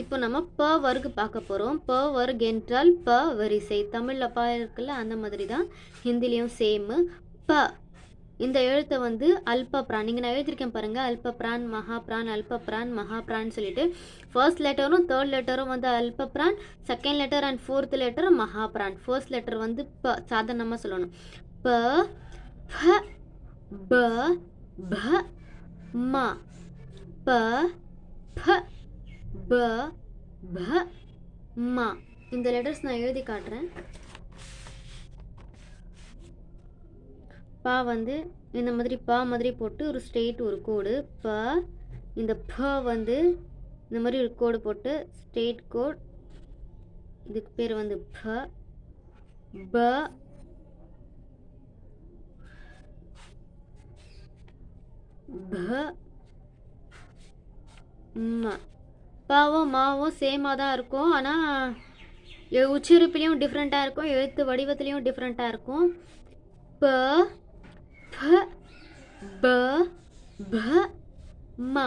இப்போ நம்ம ப வர்க்கு பார்க்க போகிறோம் ப வர்க் என்றால் ப வரிசை. தமிழில் ப இருக்குல்ல அந்த மாதிரி தான் ஹிந்திலையும் சேமு ப இந்த எழுத்தை வந்து அல்ப பிரான் இங்கே நான் எழுதியிருக்கேன் பாருங்கள் அல்ப பிரான் மகா பிரான் அல்ப பிரான் மகா பிரான் சொல்லிட்டு ஃபர்ஸ்ட் லெட்டரும் தேர்ட் லெட்டரும் வந்து அல்ப பிரான் second letter and fourth letter மகா பிரான் ஃபர்ஸ்ட் லெட்டர் வந்து ப சாதாரணமாக சொல்லணும். ப ப ப ப ம ப ப ப ப மா. இந்த லெட்டர்ஸ் நான் எழுதி காட்டுறேன். பா வந்து இந்த மாதிரி பா மாதிரி போட்டு ஒரு ஸ்ட்ரெயிட் ஒரு கோடு ப இந்த ப வந்து இந்த மாதிரி ஒரு கோடு போட்டு ஸ்ட்ரெயிட் கோட் இதுக்கு பேர் வந்து ப ப. ப ம. பாவும் மாவும் சேமாக தான் இருக்கும். ஆனால் உச்சரிப்புலேயும் டிஃப்ரெண்ட்டாக இருக்கும். எழுத்து வடிவத்துலேயும் டிஃப்ரெண்ட்டாக இருக்கும். ப ப ப ப ம.